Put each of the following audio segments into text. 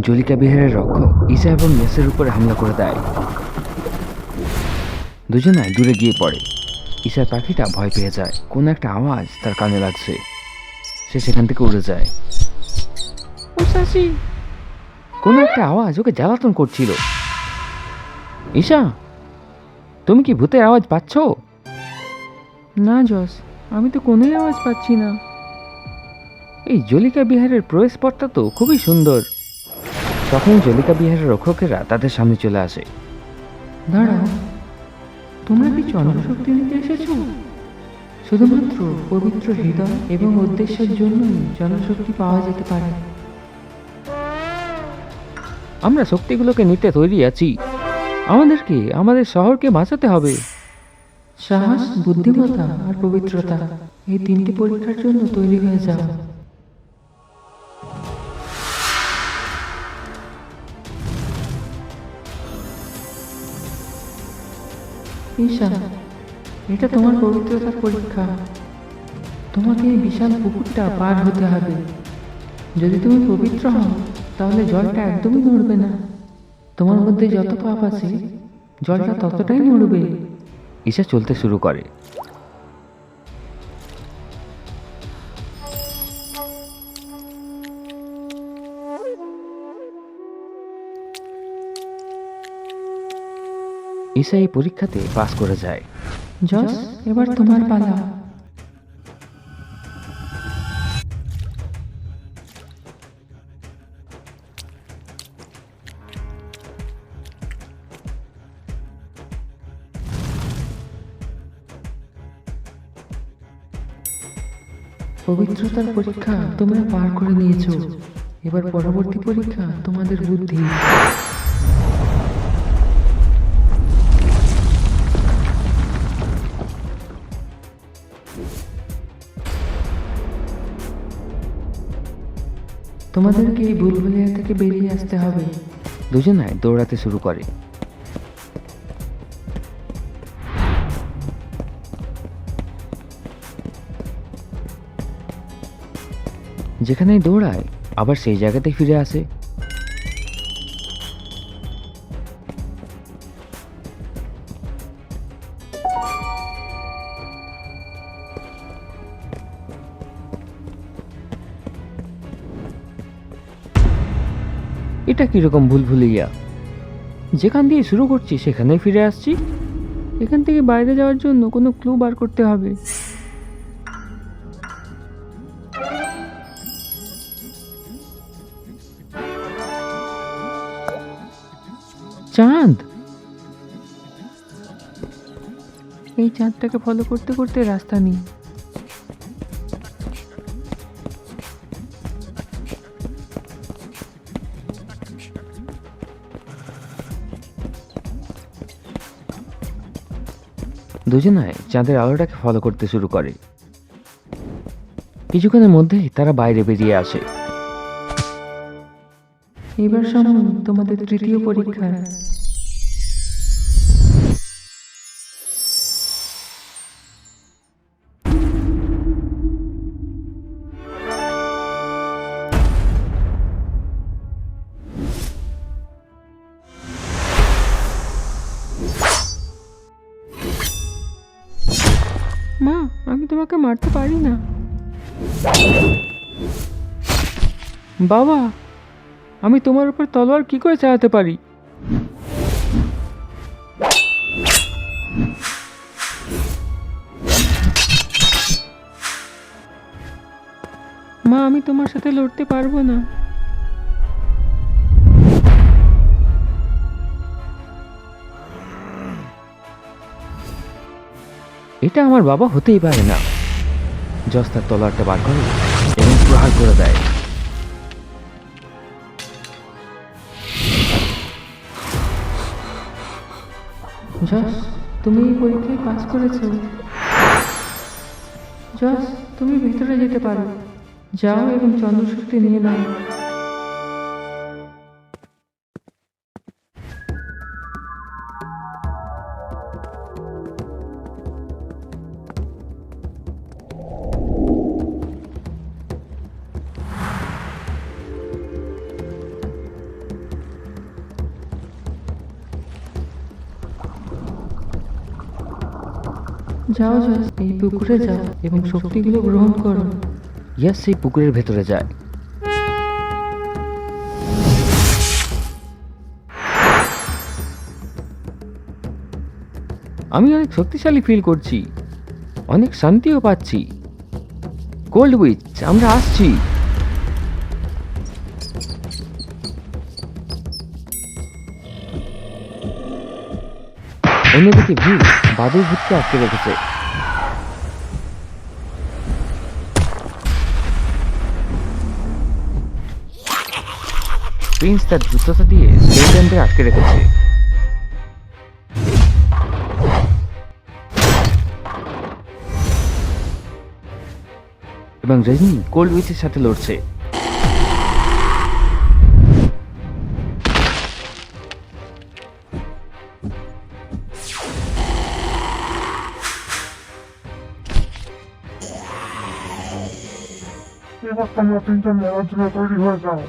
জলিকা বিহারের রক্ষক ঈশা এবং ইয়াসের উপরে হামলা করে দেয়। দুজনাই দূরে গিয়ে পড়ে। ঈশার পাখিটা ভয় পেয়ে যায়। কোনো একটা আওয়াজ তার কানে লাগছে। সে সেখান থেকে উড়ে যায়। কোনো একটা আওয়াজ ওকে জ্বালাতন করছিল। ঈশা তুমি কি ভূতের আওয়াজ পাচ্ছ? না জস আমি তো কোনোই আওয়াজ পাচ্ছি না। এই জলিকা বিহারের প্রবেশপথটা তো খুবই সুন্দর। তখন জলিকা বিহারের রক্ষকেরা তাদের সামনে চলে আসে। দাঁড়াও, তোমরা কি চন্দ্রশক্তি নিতে এসেছ? শুধুমাত্র পবিত্র হৃদয় এবং উদ্দেশ্যের জন্যই জনশক্তি পাওয়া যেতে পারে। আমরা শক্তিগুলোকে নিতে তৈরি আছি। আমাদেরকে, আমাদের শহরকে বাঁচাতে হবে। সাহস, বুদ্ধিমত্তা আর পবিত্রতা এই তিনটি পরীক্ষার জন্য তৈরি হয়ে যাও। ঈশা, এটা তোমার পবিত্রতার পরীক্ষা। তোমাকে এই বিশাল পুকুরটা পার হতে হবে। যদি তুমি পবিত্র হও, তাহলে জলটা একদমই নড়বে না। তোমার মধ্যে যত পাপ আছে, জলটা ততটাই নড়বে। ঈশা চলতে শুরু করে। ঈশা এই পরীক্ষাতে পাস করে যায়। জস এবার তোমার পালা। পবিত্রতার পরীক্ষা তোমরা পার করে নিয়েছো। এবার পরবর্তী পরীক্ষা তোমাদের বুদ্ধি। তোমাদেরকে এই বুলবুলিয়া থেকে বেরিয়ে আসতে হবে। দুজনায় দৌড়াতে শুরু করে। যেখানেই দৌড়ায়, আবার সেই জায়গাতে ফিরে আসে। এটা কীরকম ভুল ভুলিয়া যেখান দিয়ে শুরু করছি, সেখানেই ফিরে আসছি। এখান থেকে বাইরে যাওয়ার জন্য কোনো ক্লু বার করতে হবে। চাঁদ! এই চাঁদটাকে ফলো করতে করতে রাস্তা নেই। দুজনায় চাঁদের আলোটাকে ফলো করতে শুরু করে। কিছুক্ষণের মধ্যেই তারা বাইরে বেরিয়ে আসে। এবার সময় তোমাদের তৃতীয় পরীক্ষা মা, আমি তোমাকে মারতে পারি না। বাবা, আমি তোমার উপর তলোয়ার কি করে চালাতে পারি? মা, আমি তোমার সাথে লড়তে পারব না। এটা আমার বাবা হতেই পারে না। জস তার তলোয়ারটা বার করে এবং প্রহার করে দেয়। জস, তুমি এই পরীক্ষায় পাস করেছ। জস, তুমি ভেতরে যেতে পারো। যাও এবং চন্দ্রশক্তি নিয়ে নাও। যাও যাও, এই পুকুরে যাও এবং শক্তিগুলো গ্রহণ করো। ইয়াস সেই পুকুরের ভেতরে যায়। আমি অনেক শক্তিশালী ফিল করছি। অনেক শান্তিও পাচ্ছি। কোল্ড উইচ আমরা আসছি। অন্যদিকে ভিড় বাদল ভূতকে আটকে রেখেছে। প্রিন্স তার দ্রুততা দিয়ে স্কেলটনকে আটকে রেখেছে। এবং রজনী কোল্ড উইচের সাথে লড়ছে। তোমরা তিনজন লড়ার জন্য তৈরি হয়ে যাও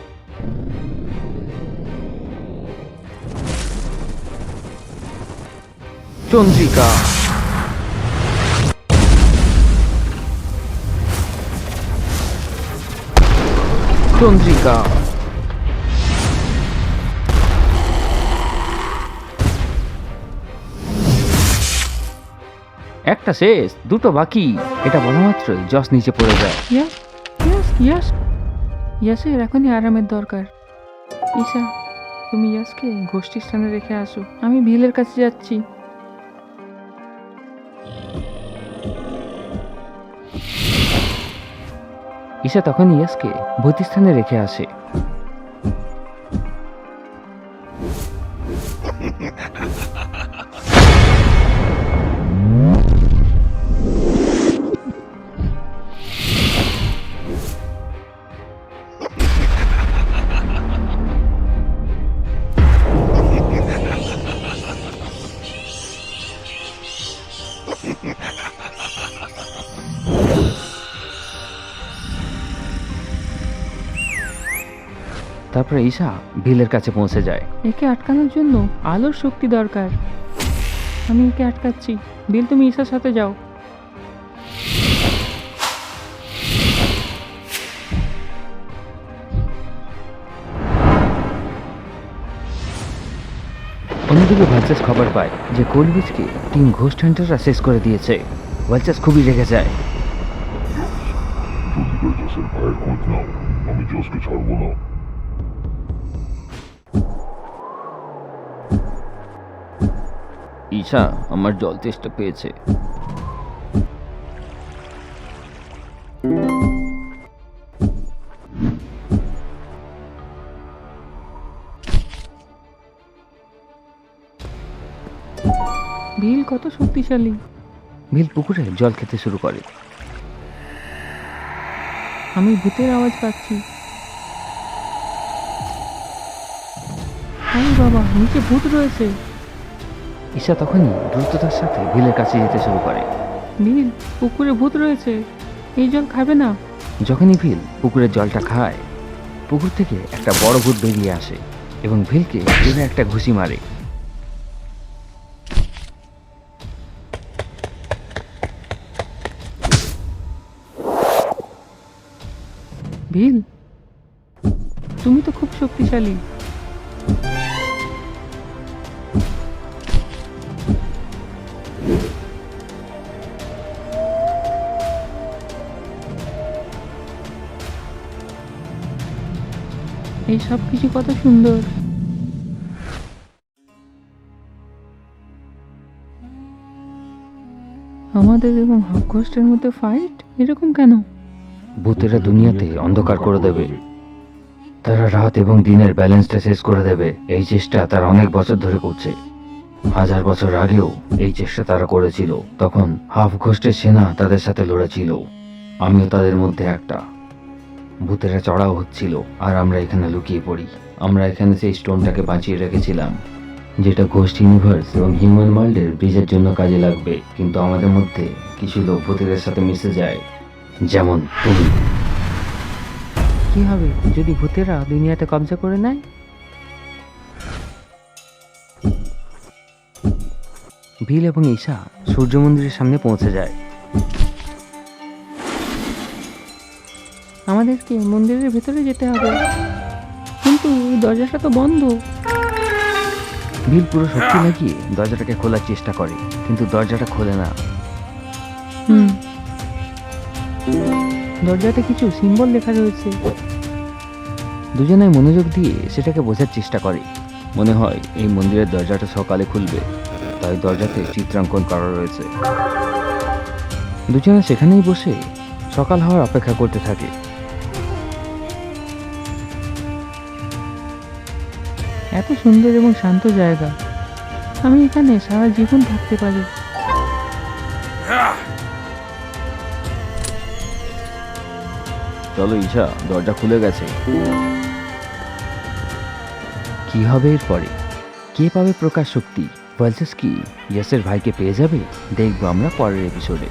চন্দ্রিকা। চন্দ্রিকা। একটা শেষ, দুটো বাকি, এটা বলা মাত্রই জস নিচে পড়ে যায়। ইয়াস ইয়াস ইয়াস ইয়াসের এখনই আরামের দরকার। ঈশা তুমি ইয়াসকে গোষ্ঠী স্থানে রেখে আসো। আমি ভিলের কাছে যাচ্ছি। ঈশা তখন ইয়াসকে ভূতিস্থানে রেখে আসে। তারপরে ঈশা ভিলের কাছে পৌঁছে যায়। একে আটকানোর জন্য আলোর শক্তি দরকার। আমি একে আটকাচ্ছি। বিল তুমি ঈশার সাথে যাও। অন্যদিকে ভালচাস খবর পায় যে কোলবিচকে টিম ঘোস্ট হান্টাররা শেষ করে দিয়েছে। ভালচাস খুবই রেগে যায়। আমি জসকে ছাড়বো না। ঈশা আমার জল চেষ্টা পেয়েছে। ভিল কত শক্তিশালী। ভিল পুকুরে জল খেতে শুরু করে। আমি ভূতের আওয়াজ পাচ্ছি। আরে বাবা নিচে ভূত রয়েছে। ঈশা তখনই দ্রুততার সাথে ভিলের কাছে যেতে শুরু করে। ভিল পুকুরে ভূত রয়েছে। এই জল খাবে না। যখনই ভিল পুকুরের জলটা খায় পুকুর থেকে একটা বড় ভূত বেরিয়ে আসে এবং ভিলকে জোরে একটা ঘুষি মারে। ভিল তুমি তো খুব শক্তিশালী। সব কিছু কত সুন্দর। আমাদের এবং হাফঘোস্টের মধ্যে ফাইট এরকম কেন? ভূতেরা দুনিয়াতে অন্ধকার করে দেবে। তারা রাত এবং দিনের ব্যালেন্সটা শেষ করে দেবে। এই চেষ্টা তারা অনেক বছর ধরে করছে। হাজার বছর আগেও এই চেষ্টা তারা করেছিল। তখন হাফ ঘোষ্টের সেনা তাদের সাথে লড়েছিল। আমিও তাদের মধ্যে একটা। ভূতেরা চড়াও হচ্ছিল, আর আমরা এখানে লুকিয়ে পড়ি। আমরা এখানে সেই স্টোনটাকে বাঁচিয়ে রেখেছিলাম, যেটা ঘোস্ট ইউনিভার্স এবং হিউম্যান ওয়ার্ল্ডের ব্রিজের জন্য কাজে লাগবে। কিন্তু আমাদের মধ্যে কিছু লোক ভূতেদের সাথে মিশে যায়, যেমন তুমি। কি হবে, যদি ভূতেরা দুনিয়াতে কবজা করে নেয়? ভিল এবং ঈশা সূর্য মন্দিরের সামনে পৌঁছে যায়। আমাদেরকে মন্দিরের ভেতরে যেতে হবে। কিন্তু এই দরজাটা তো বন্ধ। ভিল পুরো শক্তি লাগিয়ে দরজাটাকে খোলার চেষ্টা করে কিন্তু দরজাটা খোলে না। হুম। দরজাতে কিছু সিম্বল লেখা রয়েছে। দুজনে মনোযোগ দিয়ে সেটাকে বোঝার চেষ্টা করে। মনে হয় এই মন্দিরের দরজাটা সকালে খুলবে তাই দরজাতে চিত্রাঙ্কন করা রয়েছে। দুজনে সেখানেই বসে সকাল হওয়ার অপেক্ষা করতে থাকে। এত সুন্দর এবং শান্ত জায়গা। আমি এখানে সারা জীবন থাকতে পারি। চলো ঈশা দরজা খুলে গেছে। কি হবে এরপরে? কে পাবে প্রকাশ শক্তি? বলছিস কি ইয়াসের ভাইকে পেয়ে যাবে? দেখব আমরা পরের এপিসোডে